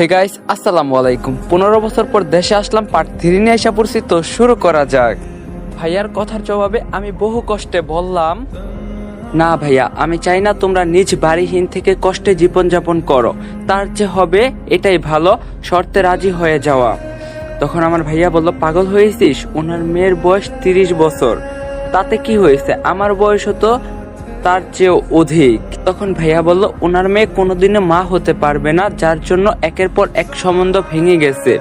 Hey guys আসসালামু আলাইকুম। পনেরো বছর পর দেশে আসলাম পার্ট থ্রি নিয়ে এসে পড়ছি, তো শুরু করা যাক। ভাইয়ার কথার জবাবে আমি বহু কষ্টে বললাম, না ভাইয়া, আমি চাই না তোমরা নিজ বাড়িহীন থেকে কষ্টে জীবনযাপন করো। তার যে হবে এটাই ভালো, শর্তে রাজি হয়ে যাওয়া। তখন আমার ভাইয়া বলল, পাগল হয়েছিস? ওনার মেয়ের বয়স তিরিশ বছর। তাতে কি হয়েছে? আমার বয়স তো তার চেয়েও অধিক। তখন ভাইয়া বলল, ওনার মেয়ে কোনোদিনও মা হতে পারবে না, যার জন্য একের পর এক সম্বন্ধ ভেঙে গেছে।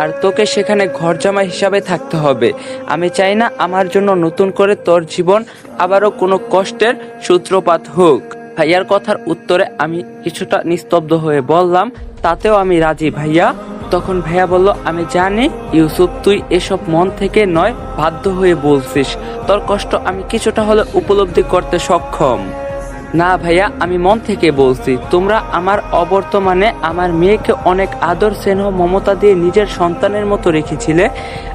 আর তোকে সেখানে ঘর জামাই হিসাবে থাকতে হবে। আমি চাই না আমার জন্য নতুন করে তোর জীবন আবারও কোনো কষ্টের সূত্রপাত হোক। ভাইয়ার কথার উত্তরে আমি কিছুটা নিস্তব্ধ হয়ে বললাম, তাতেও আমি রাজি ভাইয়া। তখন ভাইয়া বলল, আমি জানি, ইউসুফ, তুই এসব মন থেকে নয়, বাধ্য হয়ে বলছিস। তোর কষ্ট আমি কিছুটা হলে উপলব্ধি করতে সক্ষম। না ভাইয়া, আমি মন থেকে বলছি। তোমরা আমার অবর্তমানে আমার মেয়েকে অনেক আদর, স্নেহ, মমতা দিয়ে নিজের সন্তানের মতো রেখেছিলে,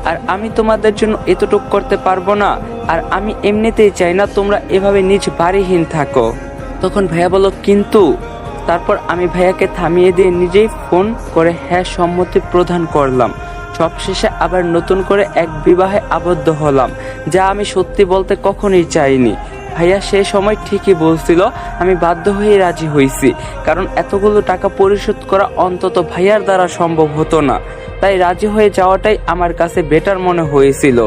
আর আমি তোমাদের জন্য এতটুক করতে পারব না, আর আমি এমনিতেই চাই না তোমরা এভাবে নিজ বাড়িহীন থাকো। তখন ভাইয়া বলল, কিন্তু তারপর আমি ভাইয়াকে থামিয়ে দিয়ে নিজেই ফোন করে হ্যাঁ সম্মতি প্রদান করলাম। সবশেষে আবার নতুন করে এক বিবাহে আবদ্ধ হলাম, যা আমি সত্যি বলতে কখনোই চাইনি। ভাইয়া সেই সময় ঠিকই বলছিল, আমি বাধ্য হয়ে রাজি হয়েছি, কারণ এতগুলো টাকা পরিশোধ করা অন্তত ভাইয়ার দ্বারা সম্ভব হতো না। তাই রাজি হয়ে যাওয়াটাই আমার কাছে বেটার মনে হয়েছিল।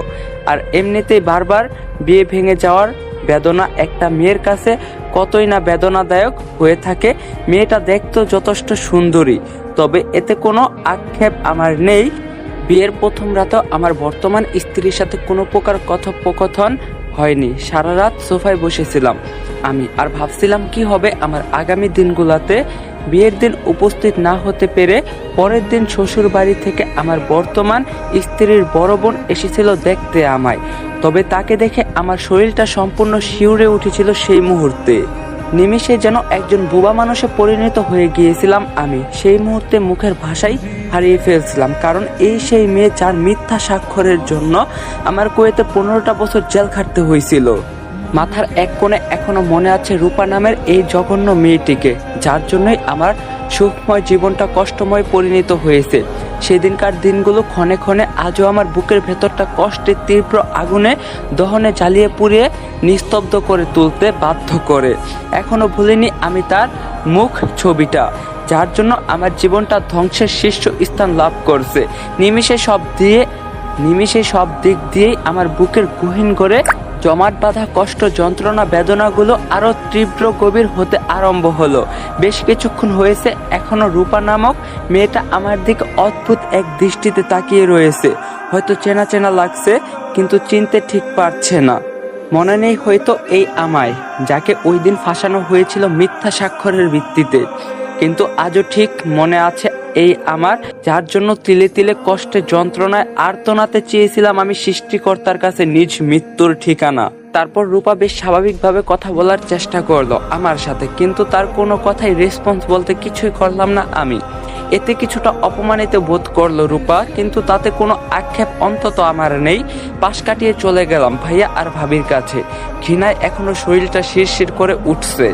আর এমনিতেই বারবার বিয়ে ভেঙে যাওয়ার বেদনা একটা মেয়ের কাছে কতই না বেদনাদায়ক হয়ে থাকে, মেয়েটা দেখতে যথেষ্ট সুন্দরী। তবে এতে কোনো আক্ষেপ আমার নেই। বিয়ের প্রথম রাতেও আমার বর্তমান স্ত্রীর সাথে কোনো প্রকার কথোপকথন হয়নি। সারা রাত সোফায় বসেছিলাম। আমি আর ভাবছিলাম কি হবে আমার আগামী দিনগুলোতে। বিয়ের দিন উপস্থিত না হতে পেরে পরের দিন শ্বশুর বাড়ি থেকে আমার বর্তমান স্ত্রীর বড় বোন এসেছিল দেখতে আমায়। তবে তাকে দেখে আমার শরীরটা সম্পূর্ণ শিউরে উঠেছিল সেই মুহূর্তে। নিমিষে যেন একজন বুবা মানুষে পরিণত হয়ে গিয়েছিলাম আমি। সেই মুহূর্তে মুখের ভাষাই হারিয়ে ফেলছিলাম, কারণ এই সেই মেয়ে যার মিথ্যা স্বাক্ষরের জন্য আমার কুয়েতে পনেরোটা বছর জেল খাটতে হয়েছিল। মাথার এক কোণে এখনও মনে আছে রূপা নামের এই জঘন্য মেয়েটিকে, যার জন্যই আমার সুখময় জীবনটা কষ্টময় পরিণত হয়েছে। সেদিনকার দিনগুলো ক্ষণে ক্ষণে আজও আমার বুকের ভেতরটা কষ্টের তীব্র আগুনে দহনে জ্বালিয়ে পুড়িয়ে নিস্তব্ধ করে তুলতে বাধ্য করে। এখনও ভুলিনি আমি তার মুখ ছবিটা, যার জন্য আমার জীবনটা ধ্বংসের শীর্ষ স্থান লাভ করছে। নিমিষে সব দিয়ে নিমিষে সব দিক দিয়েই আমার বুকের গহীন করে জমাট বাঁধা কষ্ট, যন্ত্রণা, বেদনাগুলো আরও তীব্র গভীর হতে আরম্ভ হলো। বেশ কিছুক্ষণ হয়েছে, এখনও রূপা নামক মেয়েটা আমার দিকে অদ্ভুত এক দৃষ্টিতে তাকিয়ে রয়েছে। হয়তো চেনা চেনা লাগছে, কিন্তু চিনতে ঠিক পারছে না। মনে নেই হয়তো এই আমায়, যাকে ওই দিন ফাঁসানো হয়েছিল মিথ্যা স্বাক্ষরের ভিত্তিতে। কিন্তু আজও ঠিক মনে আছে এই আমার, যার জন্য তিলে তিলে কষ্টে, যন্ত্রণায় আর্তনাতে চেয়েছিলাম আমি সৃষ্টিকর্তার কাছে নিজ মৃত্যুর ঠিকানা। তারপর রূপা বেশ স্বাভাবিকভাবে কথা বলার চেষ্টা করল আমার সাথে, কিন্তু তার কোনো কথাই রেসপন্স বলতে কিছুই করলাম না আমি। এতে কিছুটা অপমানিত বোধ করল রূপা, কিন্তু তাতে কোনো আক্ষেপ অন্তত আমার নেই। পাশ কাটিয়ে চলে গেলাম ভাইয়া আর ভাবির কাছে। ঘৃণায় এখনও শরীরটা শিরশির করে উঠছে।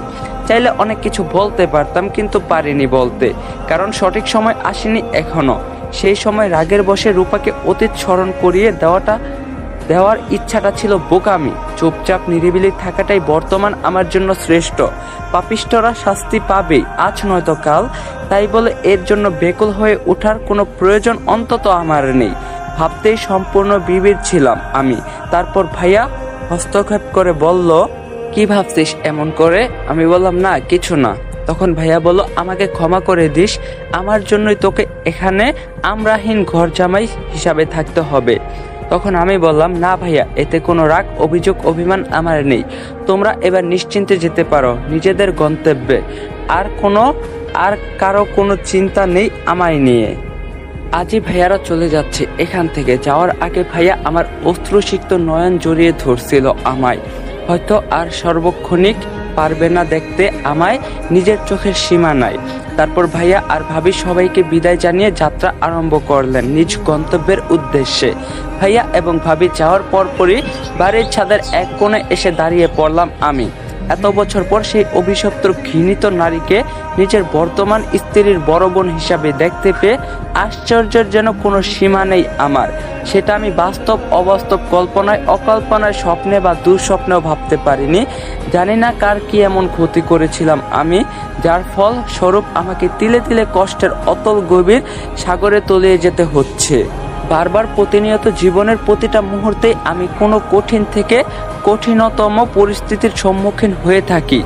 চাইলে অনেক কিছু বলতে পারতাম, কিন্তু পারিনি বলতে। কারণ সঠিক সময় আসেনি এখনও। সেই সময় রাগের বসে রূপাকে অতীত স্মরণ করিয়ে দেওয়াটা, দেওয়ার ইচ্ছাটা ছিল বোকামি। চুপচাপ নিরিবিলি থাকাটাই বর্তমান আমার জন্য শ্রেষ্ঠ। পাপিষ্টরা শাস্তি পাবেই, আজ নয়তো কাল। তাই বলে এর জন্য বেকুল হয়ে ওঠার কোনো প্রয়োজন অন্তত আমার নেই। ভাবতেই সম্পূর্ণ বিবির ছিলাম আমি। তারপর ভাইয়া হস্তক্ষেপ করে বলল কি ভাবছিস, এমন করে? আমি বললাম, না, কিছু না। তখন ভাইয়া বলল, আমাকে ক্ষমা করে দিস, আমার জন্যই তোকে এখানে আমরাহীন ঘর জামাই হিসাবে থাকতে হবে। তখন আমি বললাম, না ভাইয়া, এতে কোনো রাগ, অভিযোগ, অভিমান আমার নেই। তোমরা এবার নিশ্চিন্তে যেতে পারো, নিজেদের গন্তব্যে। আর কোনো, আর কারও কোনো চিন্তা নেই আমায় নিয়ে। আজই ভাইয়ারা চলে যাচ্ছে। এখান থেকে যাওয়ার আগে ভাইয়া আমার অশ্রুসিক্ত নয়ন জড়িয়ে ধরছিল আমায়। হয়তো আর সর্বক্ষণিক পারবে না দেখতে আমায়, নিজের চোখের সীমা নাই। তারপর ভাইয়া আর ভাবি সবাইকে বিদায় জানিয়ে যাত্রা আরম্ভ করলেন নিজ গন্তব্যের উদ্দেশ্যে। ভাইয়া এবং ভাবি যাওয়ার পরপরই বাড়ির ছাদের এক কোণে এসে দাঁড়িয়ে পড়লাম আমি। এত বছর পর সেই অভিশপ্ত ঘৃণিত নারীকে নিজের বর্তমান স্ত্রীর বড় বোন হিসাবে দেখতে পেয়ে আশ্চর্যের যেন কোনো সীমা নেই আমার। সেটা আমি বাস্তব অবাস্তব কল্পনায়, অকল্পনায় স্বপ্নে বা দুঃস্বপ্নেও ভাবতে পারিনি। জানি না কার কি এমন ক্ষতি করেছিলাম আমি, যার ফল স্বরূপ আমাকে তিলে তিলে কষ্টের অতল গভীর সাগরে তলিয়ে যেতে হচ্ছে। বারবার প্রতিনিয়ত জীবনের প্রতিটা মুহূর্তেই আমি কোনো কঠিন থেকে কঠিনতম পরিস্থিতির সম্মুখীন হয়ে থাকি।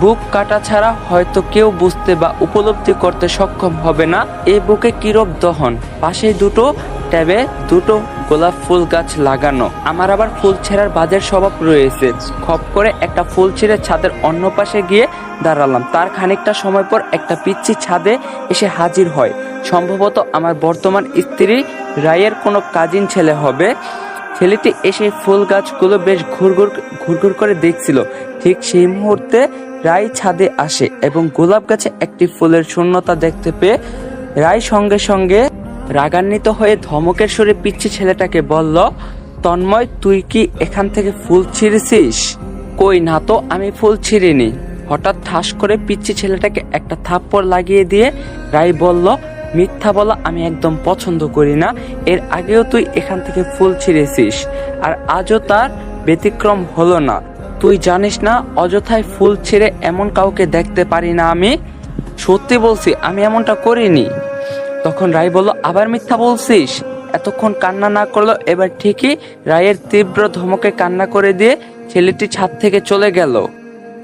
বুক কাটা ছাড়া হয়তো কেউ বুঝতে বা উপলব্ধি করতে সক্ষম হবে না। এই বুকে কিরব দহন? পাশেই দুটো ট্যাবে দুটো গোলাপ ফুল গাছ লাগানো। আমার আবার ফুল ছেঁড়ার বাজের স্বভাব রয়েছে। খপ করে একটা ফুল ছিঁড়ে ছাদের অন্য পাশে গিয়ে দাঁড়ালাম। তার খানিকটা সময় পর একটা পিচ্ছি ছাদে এসে হাজির হয়। সম্ভবত আমার বর্তমান স্ত্রী রায়ের কোনো কাজিন ছেলে হবে। ছেলেটি এসে ফুল গাছগুলো বেশ ঘুরঘুর ঘুরঘুর করে দেখছিল। ঠিক সেই মুহূর্তে রায় ছাদে আসে এবং গোলাপ গাছে একটি ফুলের শূন্যতা দেখতে পেয়ে রায় সঙ্গে সঙ্গে রাগান্বিত হয়ে ধমকের সুরে পিচ্ছি ছেলেটাকে বলল, তন্ময়, তুই কি এখান থেকে ফুল ছিঁড়েছিস? কই না তো, আমি ফুল ছিঁড়িনি। হঠাৎ ঠাস করে পিচ্ছি ছেলেটাকে একটা থাপ্পড় লাগিয়ে দিয়ে রায় বলল মিথ্যা বলা আমি একদম পছন্দ করি না। এর আগেও তুই এখান থেকে ফুল ছিঁড়েছিস, আর আজও তার ব্যতিক্রম হলো না। তুই জানিস না, অযথায় ফুল ছিঁড়ে এমন কাউকে দেখতে পারি না আমি। সত্যি বলছি, আমি এমনটা করিনি। তখন রায় বলল, আবার মিথ্যা বলছিস? এতক্ষণ কান্না না করল, এবার ঠিকই রায়ের তীব্র ধমকে কান্না করে দিয়ে ছেলেটি ছাদ থেকে চলে গেল।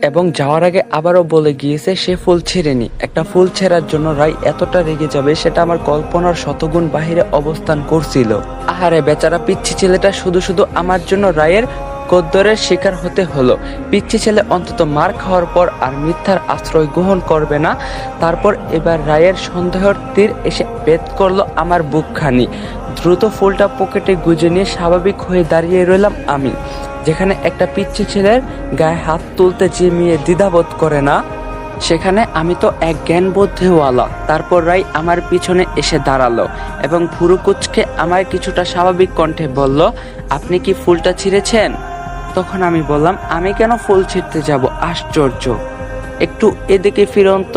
এবং যাওয়ার আগে আবারও বলে গিয়েছে, সে ফুল ছেড়েনি। একটা ফুল ছেঁড়ার জন্য রায় এতটা রেগে যাবে, সেটা আমার কল্পনার শতগুণ বাহিরে অবস্থান করছিল। আহারে বেচারা পিচ্ছি ছেলেটা শুধু শুধু আমার জন্য রায়ের কদ্দরের শিকার হতে হলো। পিচ্ছি ছেলে অন্তত মার খাওয়ার পর আর মিথ্যার আশ্রয় গ্রহণ করবে না। তারপর এবার রায়ের সন্দেহের তীর এসে বেদ করল আমার বুকখানি। দ্রুত ফুলটা পকেটে গুজে নিয়ে স্বাভাবিক হয়ে দাঁড়িয়ে রইলাম আমি। যেখানে একটা পিচ্ছি ছেলের গায়ে হাত তুলতে যে মেয়ে দ্বিধাবোধ করে না, সেখানে আমি তো এক জ্ঞান বোধেওয়ালা তারপর রাই আমার পিছনে এসে দাঁড়াল এবং ফুরুকুচকে আমায় কিছুটা স্বাভাবিক কণ্ঠে বলল, আপনি কি ফুলটা ছিঁড়েছেন? তখন আমি বললাম, আমি কেন ফুল ছিঁড়তে যাব? আশ্চর্য। একটু এদিকে ফিরন্ত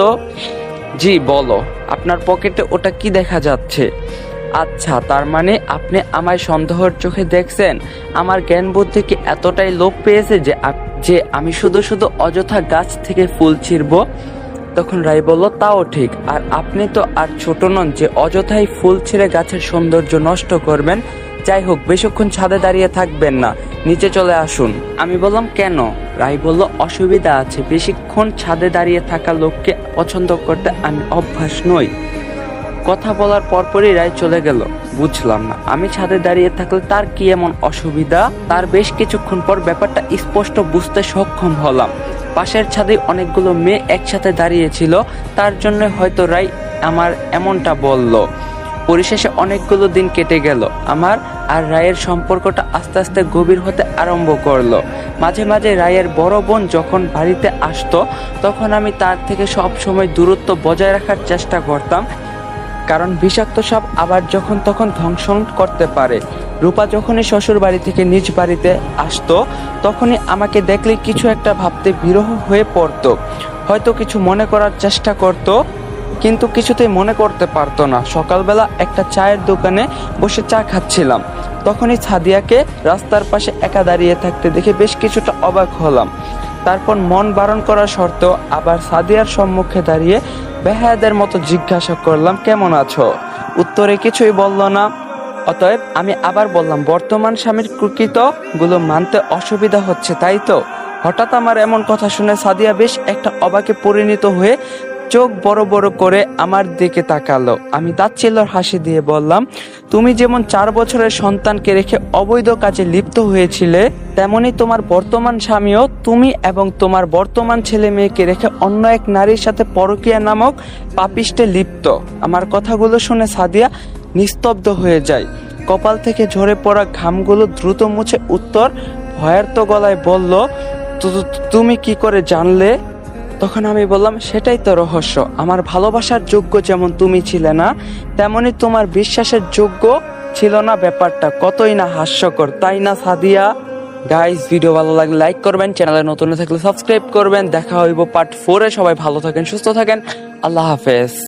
জি, বলো। আপনার পকেটে ওটা কি দেখা যাচ্ছে? আচ্ছা তার মানে আপনি আমায় সন্দেহের চোখে দেখছেন? আমার জ্ঞান বুদ্ধি কি এতটাই লোপ পেয়েছে যে যে আমি শুধু শুধু অযথা গাছ থেকে ফুল ছিঁড়ব? তখন রাই বলল, তাও ঠিক। আর আপনি তো আর ছোট নন যে অযথাই ফুল ছিঁড়ে গাছের সৌন্দর্য নষ্ট করবেন। যাই হোক, বেশিক্ষণ ছাদে দাঁড়িয়ে থাকবেন না। নিচে চলে আসুন। আমি বললাম, কেন? রাই বলল, অসুবিধা আছে। বেশিক্ষণ ছাদে দাঁড়িয়ে থাকা লোককে পছন্দ করতে আমি অভ্যাস নই। কথা বলার পরপরই রায় চলে গেল। বুঝলাম না, আমি ছাদে দাঁড়িয়ে থাকলে তার কি এমন অসুবিধা? তার বেশ কিছুক্ষণ পর ব্যাপারটা স্পষ্ট বুঝতে সক্ষম হলাম। পাশের ছাদে অনেকগুলো মেয়ে একসাথে দাঁড়িয়েছিল, তার জন্য হয়তো রায় আমার এমনটা বলল। পরিশেষে অনেকগুলো দিন কেটে গেল। আমার আর রায়ের সম্পর্কটা আস্তে আস্তে গভীর হতে আরম্ভ করল। মাঝে মাঝে রায়ের বড় বোন যখন বাড়িতে আসতো, তখন আমি তার থেকে সব সময় দূরত্ব বজায় রাখার চেষ্টা করতাম। কারণ বিষাক্ত সাপ আবার যখন তখন ধ্বংস করতে পারে। রূপা যখনই শ্বশুর বাড়ি থেকে নিজ বাড়িতে আসতো, তখনই আমাকে দেখলে কিছু একটা ভাবতে বিরহ হয়ে পড়তো। হয়তো কিছু মনে করার চেষ্টা করত, কিন্তু কিছুতেই মনে করতে পারতো না। সকালবেলা একটা চায়ের দোকানে বসে চা খাচ্ছিলাম। তখনই ছাদিয়াকে রাস্তার পাশে একা দাঁড়িয়ে থাকতে দেখে বেশ কিছুটা অবাক হলাম। তারপর মন বারণ করা সত্ত্বেও আবার সাদিয়ার সম্মুখে দাঁড়িয়ে বেহায়াদের মতো জিজ্ঞাসা করলাম, কেমন আছো? উত্তরে কিছুই বলল না। অতএব আমি আবার বললাম, বর্তমান স্বামীর কৃকিতগুলো মানতে অসুবিধা হচ্ছে, তাই তো? হঠাৎ আমার এমন কথা শুনে সাদিয়া বেশ একটা অবাকে পরিণত হয়ে চোখ বড় বড় করে আমার দিকে তাকালো। আমি তাচ্ছিল্যর হাসি দিয়ে বললাম, তুমি যেমন চার বছরের সন্তানকে রেখে অবৈধ কাজে লিপ্ত হয়েছিলে, তেমনি তোমার বর্তমান স্বামীও তুমি এবং তোমার বর্তমান ছেলে মেয়েকে রেখে অন্য এক নারীর সাথে পরকীয়া নামক পাপিষ্টে লিপ্ত। আমার কথাগুলো শুনে সাদিয়া নিস্তব্ধ হয়ে যায়। কপাল থেকে ঝরে পড়া ঘামগুলো দ্রুত মুছে উত্তর ভয়ার্ত গলায় বলল "তু- তুমি কি করে জানলে? তখন আমি বললাম, সেটাই তো রহস্য। আমার ভালোবাসার যোগ্য যেমন তুমি ছিলে না, তেমনি তোমার বিশ্বাসের যোগ্য ছিল না ব্যাপারটা। কতই না হাস্যকর। তাই না, সাদিয়া? গাইস ভিডিও ভালো লাগলে লাইক করবেন, চ্যানেলে নতুন থাকলে সাবস্ক্রাইব করবেন। দেখা হইব পার্ট ফোরে সবাই ভালো থাকেন, সুস্থ থাকেন। আল্লাহ হাফেজ।